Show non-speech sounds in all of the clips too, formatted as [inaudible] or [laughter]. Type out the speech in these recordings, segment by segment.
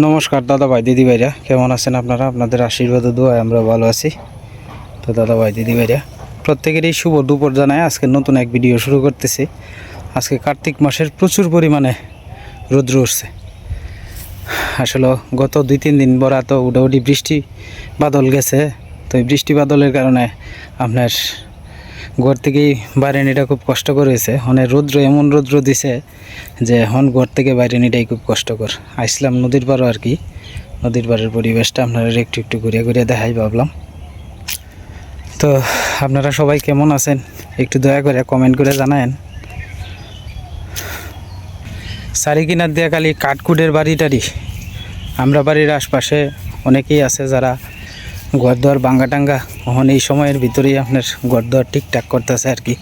নমস্কার দাদা ভাই দিদি ভাইরা কেমন আছেন আপনারা? আপনাদের আশীর্বাদ দোয়ায় আমরা ভালো আছি। তো দাদা ভাই দিদি ভাইরা প্রত্যেকেরই শুভ দুপুর জানায় আজকে নতুন এক ভিডিও শুরু করতেছি। আজকে কার্তিক মাসের প্রচুর পরিমাণে রৌদ্র উঠছে। আসলে গত দুই তিন দিন বরা তো উডাউডি বৃষ্টি বাদল গেছে। তো এই বৃষ্টি বাদলের কারণে আপনার ঘর থেকেই বাইরে নিটা খুব কষ্ট করেছে অনেক রৌদ্র, এমন রৌদ্র দিছে যে এখন ঘর থেকে বাইরে নিটাই খুব কষ্টকর। আসলাম নদীর পাড়ও আর কি। নদীর পাড়ের পরিবেশটা আপনারা একটু একটু ঘুরিয়ে ঘুরিয়ে দেখাই ভাবলাম। তো আপনারা সবাই কেমন আছেন? একটু দয়া করে কমেন্ট করে জানায়েন। সারি কিনার দিয়ে খালি কাঠকুটের বাড়ি টাড়ি। আমরা বাড়ির আশপাশে অনেকেই আছে যারা ঘরদুয়ার বাঙ্গা টাঙ্গা এখন এই সময়ের ভিতরেই আপনার ঘরদুয়ার ঠিকঠাক করতেছে আর কি।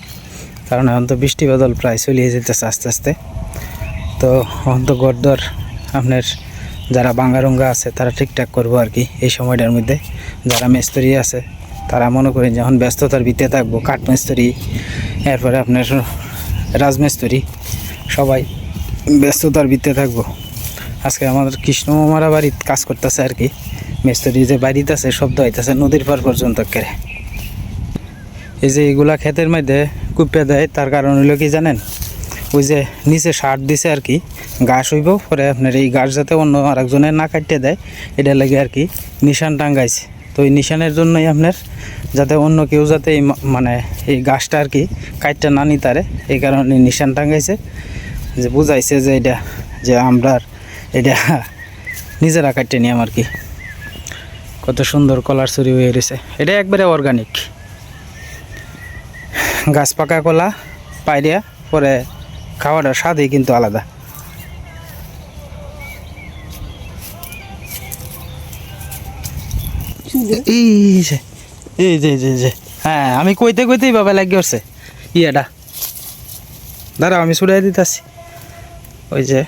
কারণ এখন তো বৃষ্টি বাদল প্রায় চলিয়ে যেতেছে আস্তে আস্তে। তো এখন তো ঘরদুয়ার আপনার যারা বাঙ্গারঙ্গা আছে, তারা ঠিকঠাক করব আর কি এই সময়টার মধ্যে। যারা মিস্ত্রি আছে, তারা মনে করেন যখন ব্যস্ততার ভিতরে থাকব, কাঠ মিস্ত্রি, এরপরে আপনার রাজমিস্ত্রি, সবাই ব্যস্ততার ভিতরে থাকব। আজকে আমাদের কৃষ্ণ মামারা বাড়ির কাজ করতেছে আর কি। মিস্ত্রি যে বাড়িতে আছে, শব্দ হইতেছে নদীর পার পর্যন্ত কেড়ে এই যে এগুলা ক্ষেতের মধ্যে কুপে দেয়, তার কারণ হইল কি জানেন? ওই যে নিচে সার দিছে আর কি গাছ হইব, পরে আপনার এই গাছ যাতে অন্য আরেকজনের না কাটতে দেয় এটা লাগে আর কি নিশান টাঙ্গাইছে। তো এই নিশানের জন্যই আপনার যাতে অন্য কেউ যাতে এই মানে এই গাছটা আর কি কাটতে না নিতারে এই কারণে নিশান টাঙ্গাইছে। যে বুঝাইছে যে এটা, যে আমরা এটা [laughs] নিজেরা কাটতে নিয়াম আর কি। কত সুন্দর কলার চুরি হয়ে রয়েছে এটা একবারে অর্গানিক গাছ পাকা কলা পাইরিয়া পরে খাওয়াটার স্বাদই কিন্তু আলাদা। এই যে হ্যাঁ আমি কইতে কইতেই বাবা লাগে উঠছে। ইয়েটা। দাঁড়াও, আমি ছুড়াই দিতেছি। ওই যে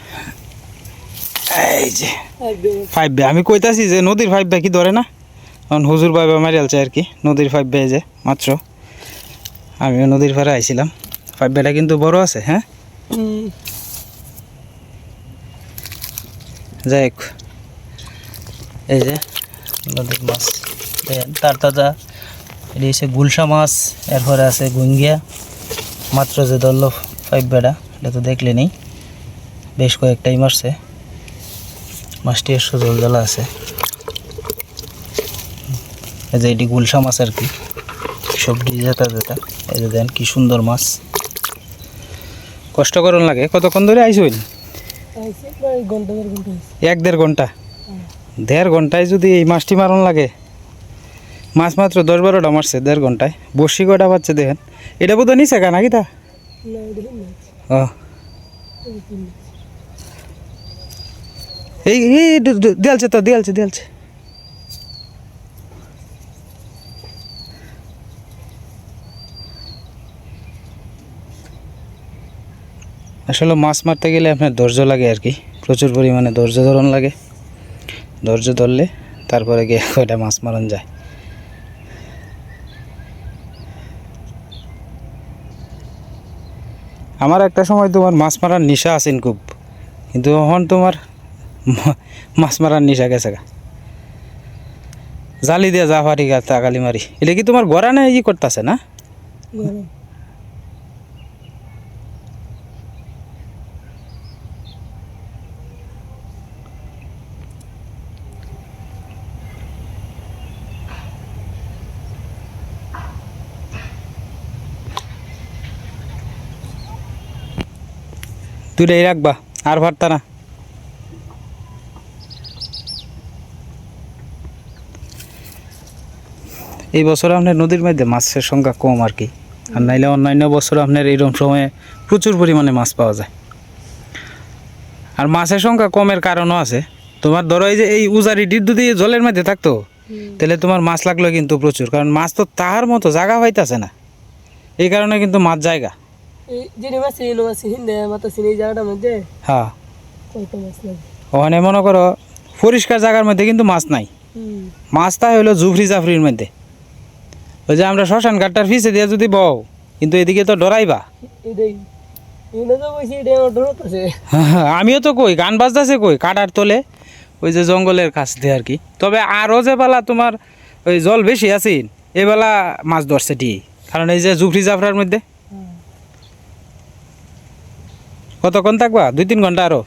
এই যে। ফাইভ বে আমি কইতাছি যে নদীর ফাইভ বে কি ধরে না? এখন হুজুর বাইবা মারিয়ালছে আর কি। নদীর ফাইভ বে যে মাত্র। আমিও নদীর পাড়ে আইছিলাম। ফাইভ বেটা কিন্তু বড় আছে হ্যাঁ? যাই হোক। এই যে নদীর মাছ। তার তাজা এটি হচ্ছে গুলশা মাছ এরপরে আছে গুঙ্গিয়া মাত্র যে ধরলো ফাইভ বেড়া এটা তো দেখলে নেই বেশ কয়েকটাই মারছে। মাছটি এর জল জ্বালা আছে। এই যে এটি গুলশা মাছ আর কি। সবজি যেটা যেটা। এই যে দেন কি সুন্দর মাছ। কষ্ট করুন লাগে। কতক্ষণ ধরে আইসুন এক দেড় ঘণ্টা? দেড় ঘন্টায় যদি এই মাছটি মারণ লাগে। মাছ মাত্র দশ বারোটা মারছে দেড় ঘন্টায়। বসি কটা পাচ্ছে দেখেন। এটা বোধহয় নিছে কেন নাকি তা? ও। এই দেয়ালছে তো দেয়ালছে দেয়ালছে আসলে মাছ মারতে গেলে আপনার ধৈর্য লাগে আর কি। প্রচুর পরিমাণে ধৈর্য ধরন লাগে। ধৈর্য ধরলে তারপরে গিয়ে [laughs] কয়টা মাছ মারন যায়। আমার একটা সময় তোমার মাছ মারার নেশা আছেন খুব। কিন্তু এখন তোমার মাছ মারার নেশা গেছে গা। জালি দিয়ে যা পারি গা তাকালি মারি। এটা কি তোমার গড়া না ই করতেছে না? দুইটাই রাখবা, আর ভারতা না। এই বছর আপনার নদীর মধ্যে মাছের সংখ্যা কম আর কি। আর নাইলে অন্যান্য বছর আপনার এইরকম সময়ে প্রচুর পরিমাণে মাছ পাওয়া যায়। আর মাছের সংখ্যা কমের কারণও আছে। তোমার ধরো এই যে এই উজারি ডিড যদি জলের মধ্যে থাকতো তাহলে তোমার মাছ লাগল কিন্তু প্রচুর। কারণ মাছ তো তাহার মতো জায়গা পাইতেছে না। এই কারণে কিন্তু মাছ জায়গা। হ্যাঁ। ওখানে মনে করো পরিষ্কার জায়গার মধ্যে কিন্তু মাছ নাই। মাছটা হলো জুফরি জাফরির মধ্যে। ওই যে আমরা শ্মশান ঘাটটার ফিসে দিয়ে যদি বও কিন্তু এদিকে তো ডরাইবা। আছে। আমিও তো কই গান বাজতেছে কই কাটার তোলে। ওই যে জঙ্গলের কাছ দিয়ে আর কি। তবে আরও যে বেলা তোমার ওই জল বেশি আছে এবেলা মাছ ধরছে ঠিক কারণ এই যে জুফরি জাফরার মধ্যে। কতক্ষণ থাকবা? দুই তিন ঘণ্টা আরও?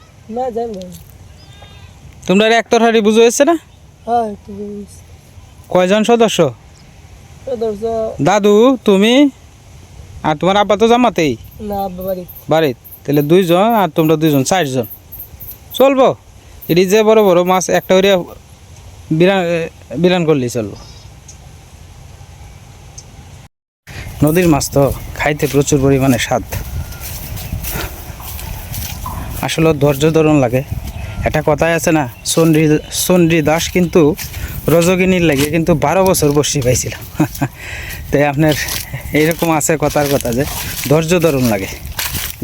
তোমরা এক তরহারি বুঝো এসছে না? হ্যাঁ কয়জন সদস্য? দাদু তুমি? আর তোমার আব্বা তো জামাতেই? বাড়ি বাড়িত। তাহলে দুইজন আর তোমরা দুইজন চারজন। চলবো? এটি যে বড় বড় মাছ একটা করে বিরান বিরান করলেই চলবো। নদীর মাছ তো খাইতে প্রচুর পরিমাণে স্বাদ। আসলে ধৈর্য ধরন লাগে। একটা কথাই আছে না চন্দ্রী চন্দ্রী দাস কিন্তু রজগিনীর লাগে কিন্তু বারো বছর বসি পাইছিল [laughs] তাই আপনার এইরকম আছে কথার কথা যে ধৈর্য ধরুন লাগে।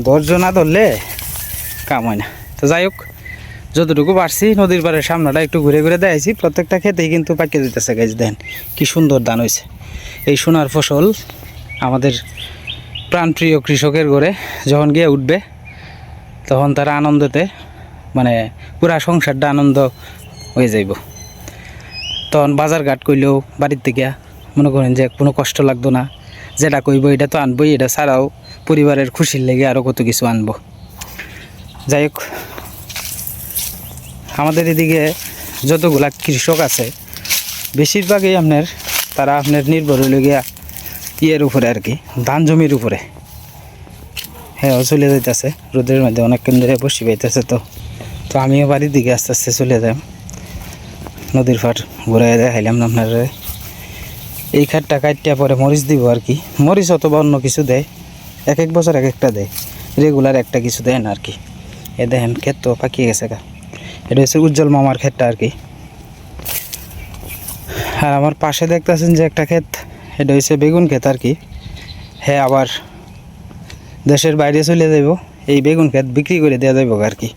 ধৈর্য না ধরলে কাম হয় না। তো যাই হোক, যতটুকু পারছি নদীর পাড়ের সামনাটা একটু ঘুরে ঘুরে দেখাইছি। প্রত্যেকটা খেতেই কিন্তু পাকিয়ে দিতেছে গাছ দেন কি সুন্দর দান হয়েছে। এই সোনার ফসল আমাদের প্রাণপ্রিয় কৃষকের ঘরে যখন গিয়ে উঠবে, তখন তারা আনন্দতে মানে পুরা সংসারটা আনন্দ হয়ে যাইব। তখন বাজার ঘাট করলেও বাড়ির থেকে মনে করেন যে কোনো কষ্ট লাগতো না। যেটা কইব এটা তো আনবই, এটা ছাড়াও পরিবারের খুশির লেগে আরও কত কিছু আনব। যাই হোক, আমাদের এদিকে যতগুলা কৃষক আছে, বেশিরভাগই আপনার, তারা আপনার নির্ভর হইল গিয়া ইয়ের উপরে আর কি, ধান জমির উপরে। হ্যাঁ চলে যাইতেছে, রোদের মধ্যে অনেক কেন্দ্রে বসি পাইতেছে তো। তো আমিও বাড়ির দিকে আস্তে আস্তে চলে যাই। নদীর ফাট ঘুরে দেখাইলাম আপনার। এই খাটটা কাটটা পরে মরিচ দিব আর কি। মরিচ অথবা অন্য কিছু দেয়, এক এক বছর এক একটা দেয়। রেগুলার একটা কিছু দেয় না আর কি। এ দেখেন, ক্ষেত তো পাকিয়ে গেছে গা। এটা হচ্ছে উজ্জ্বল মামার ক্ষেতটা আর কি। আর আমার পাশে দেখতেছেন যে একটা ক্ষেত, এটা হচ্ছে বেগুন ক্ষেত আর কি। হ্যাঁ আবার দেশের বাইরে চলে যাব এই বেগুন ক্ষেত বিক্রি করে দেওয়া যাইব আর কি।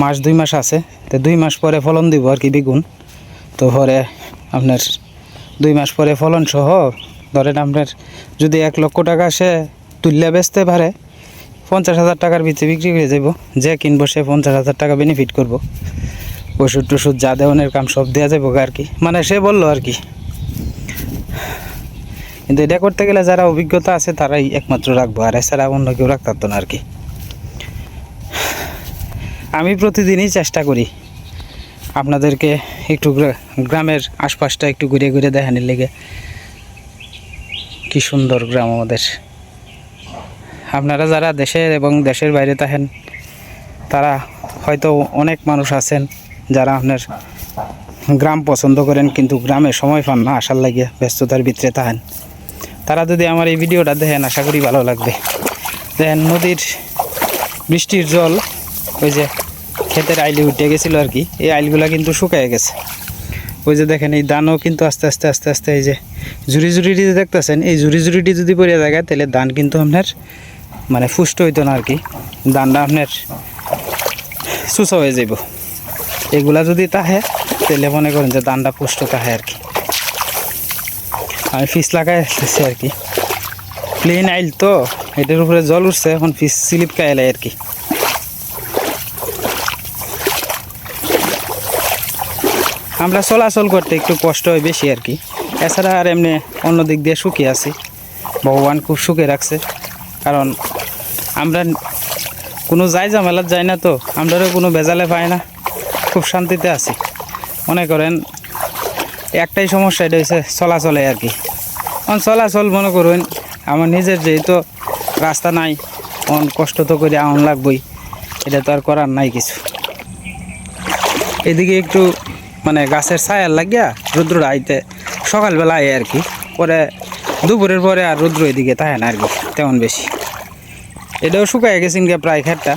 মাস, দুই মাস আছে। তো দুই মাস পরে ফলন দিব আর কি বেগুন। তো পরে আপনার দুই মাস পরে ফলন সহ, ধরেন আপনার যদি এক লক্ষ টাকা সে তুললে বেচতে পারে, পঞ্চাশ হাজার টাকার ভিতরে বিক্রি করে যাব যে কিনবো সে পঞ্চাশ হাজার টাকা বেনিফিট করব। ওষুধ টষুধ যা দেওয়ানের কাম সব দেওয়া যাব আর কি। মানে সে বলল আর কি। কিন্তু এটা করতে গেলে যারা অভিজ্ঞতা আছে তারাই একমাত্র রাখব। আর এছাড়া অন্য কেউ রাখতে পারতো না আর কি। আমি প্রতিদিনই চেষ্টা করি আপনাদেরকে একটু গ্রামের আশপাশটা একটু ঘুরে ঘুরে দেখানোর লেগে। কি সুন্দর গ্রাম আমাদের। আপনারা যারা দেশের এবং দেশের বাইরে থাকেন, তারা হয়তো অনেক মানুষ আছেন যারা আপনার গ্রাম পছন্দ করেন কিন্তু গ্রামে সময় পান না আসার লাগে ব্যস্ততার ভিতরে থাকেন। তারা যদি আমার এই ভিডিওটা দেখেন, আশা করি ভালো লাগবে। দেখেন নদীর বৃষ্টির জল ওই যে ক্ষেতের আইলে উঠে গেছিল আর কি, এই আইলগুলা কিন্তু শুকায় গেছে। ওই যে দেখেন, এই ধানও কিন্তু আস্তে আস্তে আস্তে আস্তে এই যে জুড়ি জুড়িটি দেখতেছেন, এই জুড়ি জুড়িটি যদি পড়ে যায়, তাহলে ধান কিন্তু আপনার মানে ফুষ্ট হইতো না আর কি। ধানটা আপনার সুসা হয়ে যাব এগুলা যদি তাহে, তাহলে মনে করেন যে ধানটা পুষ্ট তাহে আর কি। আমি ফিস লাগাই আসতেছি আর কি। প্লেন আইল তো, এটার উপরে জল উঠছে, এখন ফিস স্লিপ খাইলাই আর কি। আমরা চলাচল করতে একটু কষ্ট হয় বেশি আর কি। এছাড়া আর এমনি অন্য দিক দিয়ে সুখী আছি। ভগবান খুব সুখে রাখছে। কারণ আমরা কোনো যাই ঝামেলাত যাই না তো আমরাও কোনো বেজালে পাই না। খুব শান্তিতে আছি। মনে করেন একটাই সমস্যা এটা হচ্ছে চলাচলে আর কি। অন চলাচল মনে করুন, আমার নিজের যেহেতু রাস্তা নাই, অন কষ্ট তো করে আউন লাগবই। এটা তো আর করার নাই কিছু। এদিকে একটু মানে গাছের ছায়ার লাগিয়া রুদ্র আইতে, সকালবেলা আয় আর কি। পরে দুপুরের পরে আর রুদ্র এদিকে থাকে না আর কি, তেমন বেশি। এটাও শুকায় গেছে গিয়ে প্রায় খেটটা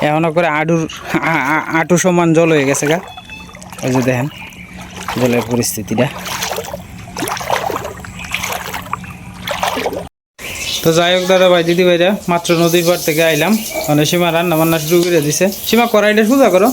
এখনও করে আডুর আ- আ- সমান জল হয়ে গেছে গা। ওই যে দেখেন, জলের পরিস্থিতিটা। তো যাই হোক দাদা ভাই, দিদি ভাইরা, মাত্র নদীর পাড় থেকে আইলাম। মানে সীমা রান্না বান্না শুরু করে দিছে। সীমা কড়াইটা সোজা করো।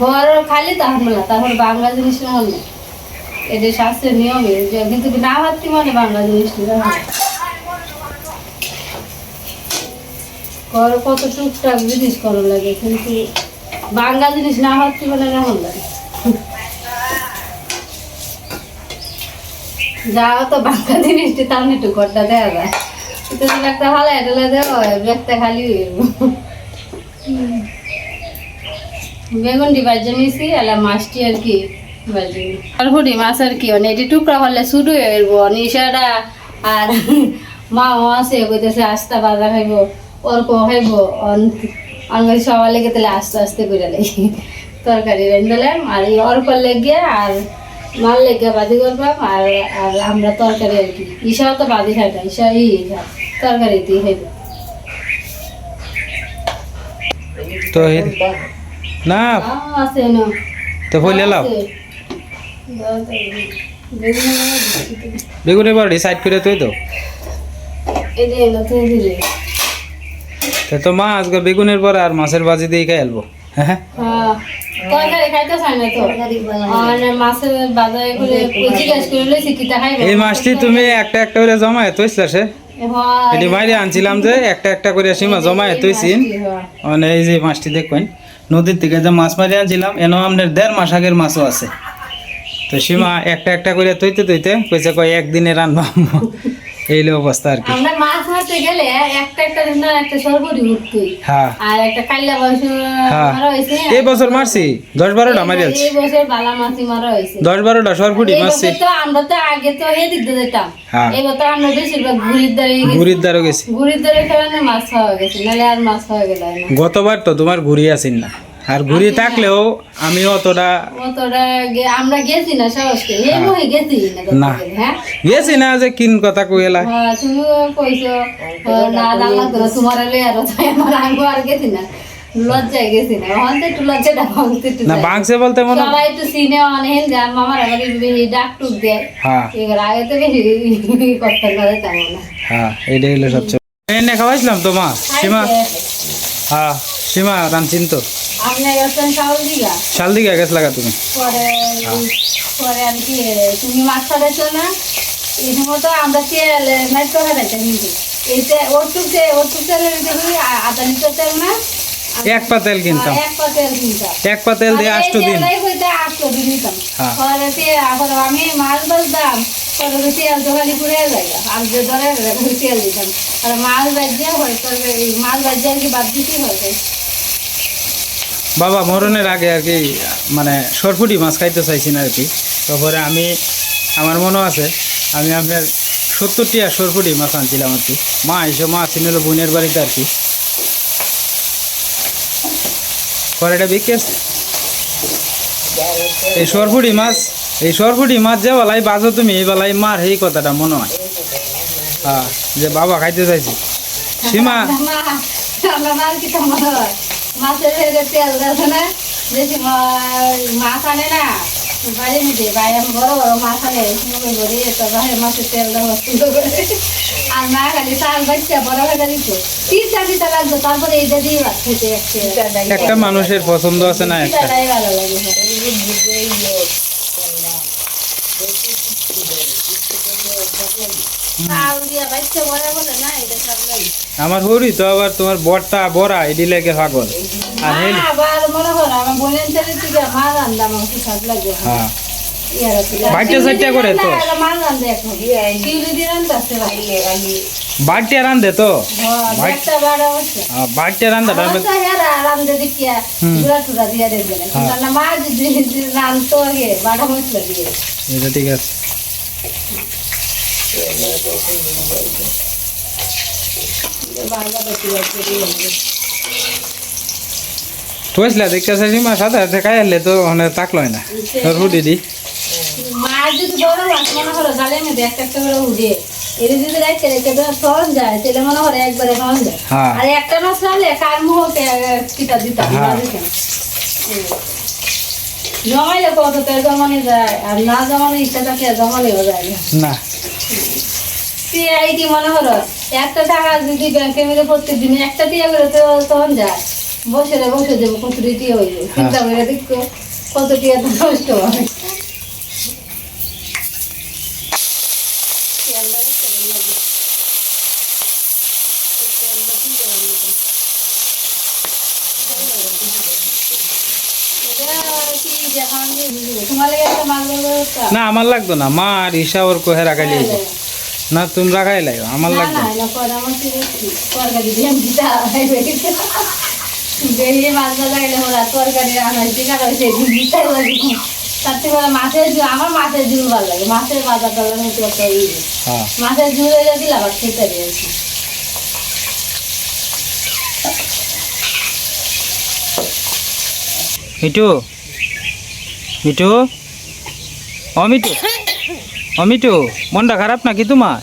ঘর খালি তাহলে না তারপর বাংলা জিনিস মনে এটা শাস্ত্রের নিয়মে কিন্তু না ভাবতি মানে বাংলা জিনিস ঘর কত টুকটাক জিনিস করা লাগে, কিন্তু বাংলা জিনিস না ভাবতে মানে কেমন লাগে? যাও তো বাংলা জিনিসটি তার একটু ঘরটা দেওয়া যায়। একটা ভালো এটা দেওয়া ব্যাগটা খালি। বেগুন ডি বাজে নিছি এলা মাছটি আর কি বাজে আর মাছ আর কি এটি টুকরা হলে শুরু যাব নিশাটা আর মা আছে কইতেছে আস্তা বাজা খাইব, অল্প খাইব অনগাই সবার লেগে তাহলে আস্তে আস্তে করে লাগি তরকারি রান্ধলাম আর এই অল্প লেগে আর মাল লেগে বাদি করবাম আর আর আমরা তরকারি আর কি। ঈশাও তো বাদি খাই না, ঈশা ই তরকারি দিয়ে খাইব। তো না। আছে না। তো হইলে লাও। বেগুনের বাড়ি সাইড করে তুই তো তা মা আজকে বেগুনের পর আর মাছের বাজি দিয়ে খাই আলবো। হ্যাঁ হ্যাঁ। তরকারি খাইতে চাই না তো। আর মাছের বাজারে করে জিজ্ঞেস করে লইছি কিটা খাইবে? এই মাছটি তুমি একটা একটা করে জমায় তুইছিলা সে? হ্যাঁ, এটি বাইরে আনছিলাম যে একটা একটা করে সীমা জমায় হ্যাঁ। মানে এই যে মাছটি দেখবেন। নদীর থেকে যে মাছ মারি আনছিলাম, এনো আমাদের দেড় মাস আগের মাছও আছে। তো সীমা একটা একটা করে তৈতে তৈতে কইছে কয়, একদিনে রান্না এই অবস্থা আর কি। আমরা মাছ মারতে গেলে একটা একটা দিন একটা সরবরি উঠতই হ্যাঁ। আর একটা কাল্লা বয়স হ্যাঁ। মারা হয়েছে এই বছর মারছি দশ বারোটা মারি আলছি এই বছর বালা মাছি মারা সরফুটি এই মারছি। বছর তো আমরা তো আগে তো দিয়ে যেতাম। হ্যাঁ। এবার তো আমরা বেশিরভাগ ঘুরির দ্বারে ঘুরির গেছি। ঘুরির দ্বারে খেলানো মাছ খাওয়া গেছে নাহলে আর মাছ খাওয়া গেল গতবার তো তোমার ঘুরি আসিন না। আর ঘুরি থাকলেও আমি অতটা অতটা আমরা গেছি না সাহসকে এই মহি গেছি না হ্যাঁ? গেছি না যে কিন কথা কইলা। হ্যাঁ, তুমিও কইছো না জানলা তো তোমার লই আর আমার আঙ্গো আর গেছি না। লজ্জায় গেছি না। তো একটু লজ্জাটা ভাঙতে একটু না। বাংসে বলতে মনে সবাই একটু সিনে অনেক যার মামার আবার ডাক টুক দেয়। হ্যাঁ। এবার আগে তো বেশি করতে না তেমন না। হ্যাঁ এইটাই হলো সবচেয়ে এনে খাওয়াইছিলাম তো মা সীমা হ্যাঁ সীমা রানছিন তো। আপনি গেছেন চাউল দিঘা। শাল লাগা তুমি। পরে পরে আর কি তুমি মাছ ছাড়াইছো না? এই সময় তো আমরা তেল মাছ তো হারাইতাম কিন্তু এইটা ওটুক যে ওটুক তেলের ভিতরে আধা লিটার তেল না? এক পা তেল কিনতাম। এক পা তেল কিনতাম। এক পা তেল দিয়ে আষ্ট দিন। নিতাম। হ্যাঁ। পরে এখন আমি মাছ বাজতাম পরে তেল তো খালি পুড়ে যায়। আর যে ধরে তেল দিতাম। আর মাছ বাজিয়ে হয় তবে মাছ বাজিয়ে আর কি বাদ দিতেই হয়। বাবা মরণের আগে আর কি মানে সরফুটি মাছ খাইতে চাইছি না আর কি তারপরে আমি আমার মনে আছে আমি আপনার সত্তরটি আর সরফুটি মাছ আনছিলাম আর কি মা এসে মা ছিল বোনের বাড়িতে আর কি পরে এটা আছে। এই সরফুটি মাছ এই সরফুটি মাছ যে বেলায় বাজো তুমি এই বেলায় মার এই কথাটা মনে হয় হ্যাঁ যে বাবা খাইতে চাইছি সীমা মাছের ভেতরে তেল দেয় না বেশি মাছ আনে না। বাড়ি নিতে বাইরে বড় বড় মাছ আনে। মুখে ভরে তো বাইরে মাছের তেল দেওয়া সুন্দর করে। আর মা খালি চাল বাচ্চা বড় হয়ে দিত তিনটা দিতে লাগতো তারপরে এইটা দিয়ে ভাত খেতে একটা মানুষের পছন্দ আছে না একটা? ভালো লাগে। চাল দিয়া এটা আমার হরি তো আবার তোমার বড়টা বড়া এডি লেগে আর হেল মনে থেকে মা রান্না আমার খুব লাগে হ্যাঁ ইয়ার আছে। করে তো? এলা রান্ধে তো হ্যাঁ, ভাই- একটা বাড়া হচ্ছে। হ্যাঁ, বাড়িতে রান্ধাটা আমার তো হেরা রান্ধে হ্যাঁ। এটা ঠিক আছে বারবার দেখি যাচ্ছে, দিয়ে হবে। তুইসলা দেখতেছে সীমা সাথে সাথে খাই আনলে তো ওখানে তাকলই না। তোর হুডি দি। মা যদি বড় মাছ মনে করো জালের মধ্যে একটা একটা করে উঠে। এর যদি রেখে রেখে দেওয়া সহজ যায় তাহলে মনে করো একবারে সহজ যায়। হ্যাঁ। আর একটা মাছ রাখলে কার মুহকে কিটা দিতাম হ্যাঁ। জমাইলে কত তেল জমানি যায় আর না জমানো ইচ্ছা থাকে জমানিও যায় না। কি মনে হলো একটা টাকা যদি ব্যাংকের মধ্যে প্রত্যেক দিন একটা দিয়ে করে তো তখন যায় বসে রে বসে দেবো কত দিয়ে হইবে চিন্তা করে দেখো কত টিয়া তো নষ্ট হবে তোমার না আমার লাগতো না। মা আর ঈশা ওর কোহে রাখাই লাগবে না তুমি রাখাই লাগবে আমার লাগবে মাছের ঝুল আমার মাছের ঝুল ভালো লাগে। মাছের হ্যাঁ। মাছের ঝুল দিলে খেতে দিয়েছি মিঠু মিঠু? ও মিঠু? মনটা খারাপ নাকি তোমার?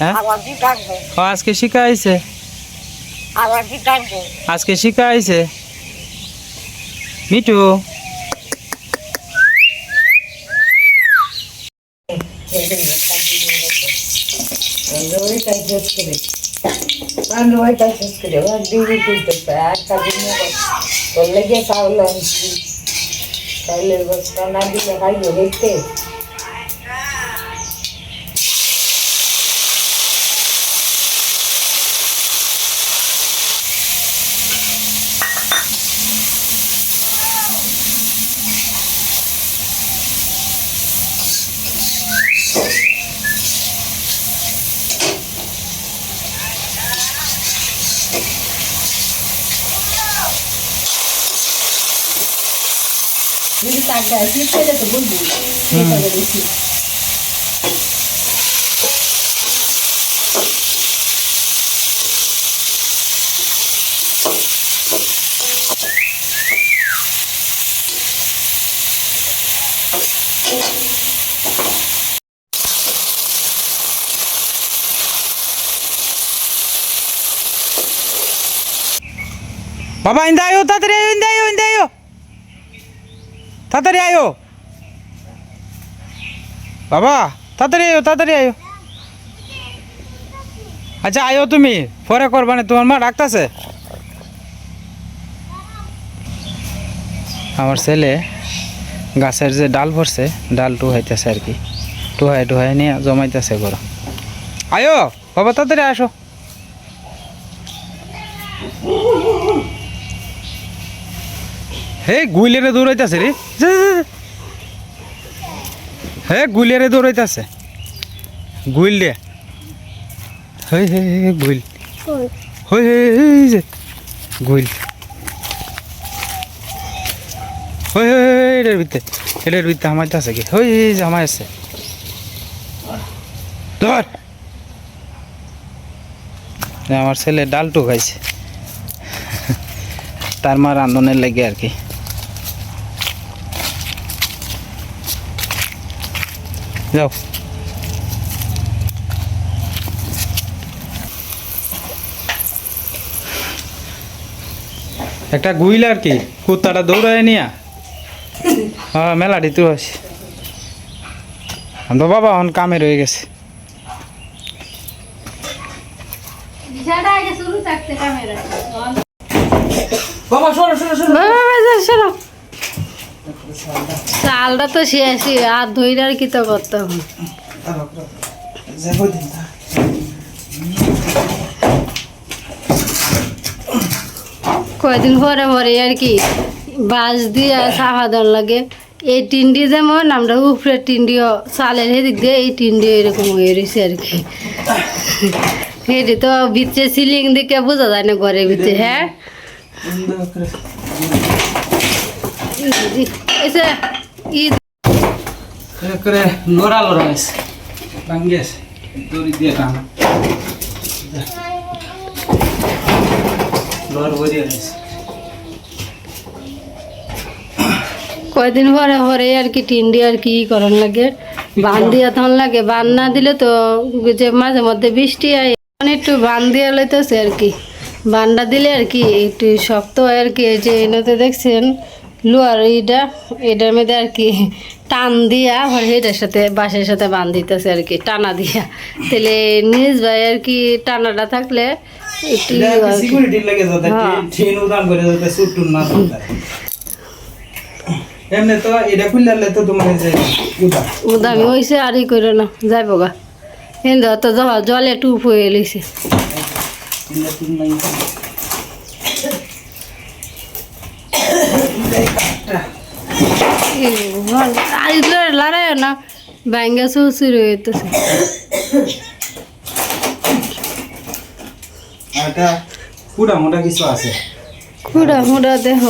হ্যাঁ? আজকে শিখা আইছে আজকে শিখা আইছে করতে আর কাজ করলে গিয়ে চাউল আনছি চাউলের বস্তা না দিলে খাইবে যদি তার গায়ে শীত খেলে তো বুঝবি সেভাবে দেখি বাবা ইন্দা আয়ো তাড়াতাড়ি আয়ো ইন্দা আয়ো ইন্দা আয়ো তাড়াতাড়ি আয়ো। বাবা, তাড়াতাড়ি আয়ো তাড়াতাড়ি আয়ো। আচ্ছা আয়ো তুমি, পরে করবা না তোমার মা ডাকতেছে। আমার ছেলে গাছের যে ডাল ভরছে, ডাল টুহাইতেছে আর কি। টুহাই টুহাই নিয়ে জমাইতেছে গরম। আয়ো, বাবা, তাড়াতাড়ি আসো। হে গুইলেরে দৌড়াইতেছে রে। হে গুইলেরে দৌড়াইতেছে গুইল রে হে হে গুইল হই হে যে গুইল হই হে এটার ভিতরে এটার ভিতরে আমাইতেছে কি হই যে আমায় আছে ধর আমার ছেলে ডাল টুকাইছে তার মা রান্ধনের লাগে আর কি যাও একটা গুইল আর কি, কুত্তাটা দৌড়ায় নিয়া। হ্যাঁ মেলাটি তো আছে তো বাবা অন কামে রয়ে গেছে বিষয়টা আগে শুরু থাকতে ক্যামেরা বাবা শোনো শোনো শোনো চালটা তো শেষই আর ধইরা আর কি তো করতে হবে? কয়দিন পরে পরে আর কি বাঁশ দিয়ে সাফা দেওয়ার লাগে। এই টিন্ডি যেমন আমরা উপরে টিন্ডিও চালের হেদিক দিয়ে এই টিন্ডি এরকম হয়ে রয়েছে আর কি। হেঁটে তো ভিতরে সিলিং দিকে বোঝা যায় না ঘরের ভিতরে হ্যাঁ? এসে করে হয়েছে ভাঙ্গি আছে দড়ি দিয়ে টান লোহার কয়দিন পরে পরে আর কি টিন্ডি আর কি করার লাগে। বান দিয়া তখন লাগে। বান না দিলে তো যে মাঝে মধ্যে বৃষ্টি হয় একটু বান দিয়া লইতেছে আর কি। বান্ডা দিলে আর কি একটু শক্ত হয় আর কি। এই যে এনাতে দেখছেন লোয়ার এইটা এটার মধ্যে আর কি টান দিয়া আবার এটার সাথে বাঁশের সাথে বান দিতেছে আর কি টানা দিয়া। তাহলে নিজ ভাই আর কি টানাটা থাকলে হ্যাঁ। উদাম হয়েছে আর ই করে না যাইব গা। কিন্তু তো জলে টুপ হয়ে লিছে আর এগুলো লড়াই না ব্যাঙ্গা সুসুর হইতেছে পুরা মোটা কিছু আছে? খুঁড়া খুঁড়া দেহ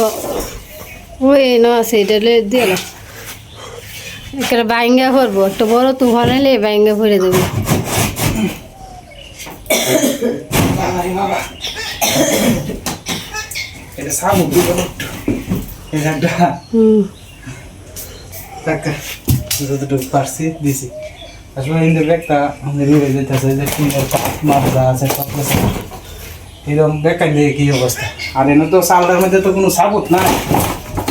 ওই না আছে এটা লে দিয়ে একটা। ব্যাঙ্গা করব একটা বড় তুফান এলে ব্যাঙ্গা ভরে দেবো এটা একটা হুম। টাকা যতটুকু পারছি দিছি। আসলে ইন্দ্র ব্যাগটা আমাদের উড়ে যেতেছে যে টিনের মাছ আছে সব কিছু এরকম বেকার দিয়ে কি অবস্থা? আর এনে তো চালটার মধ্যে তো কোনো সাবুত নাই।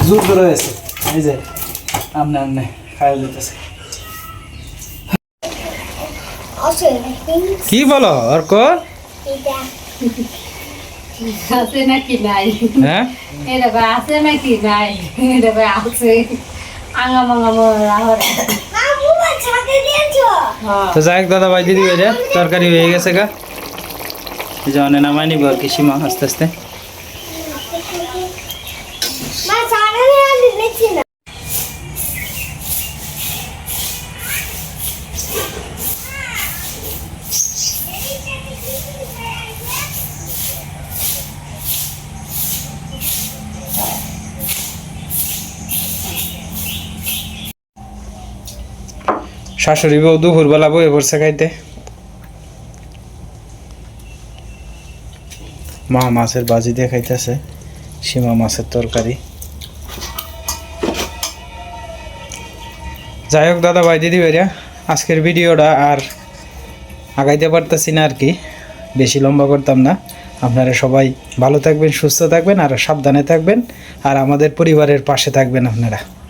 জোর রয়েছে এই যে আমনে আমনে খাওয়া যেতেছে কি বলো অর্ক? আছে নাকি নাই? হ্যাঁ? এটা আছে নাকি নাই? এটা আছে। আঙা মাঙা হ্যাঁ তো যাই দাদা ভাই, দিদি তরকারি হয়ে গেছে গা। জানে নামাই নিব আর কি সীমা আস্তে আস্তে। শাশুড়ি বউ দুপুরবেলা বয়ে পড়ছে খাইতে। মা মাছের বাজি দিয়ে খাইতেছে, সীমা মাছের তরকারি। যাই হোক দাদা ভাই, দিদি ভাইরা, আজকের ভিডিওটা আর আগাইতে পারতেছি না আর কি। বেশি লম্বা করতাম না। আপনারা সবাই ভালো থাকবেন, সুস্থ থাকবেন আর সাবধানে থাকবেন। আর আমাদের পরিবারের পাশে থাকবেন আপনারা।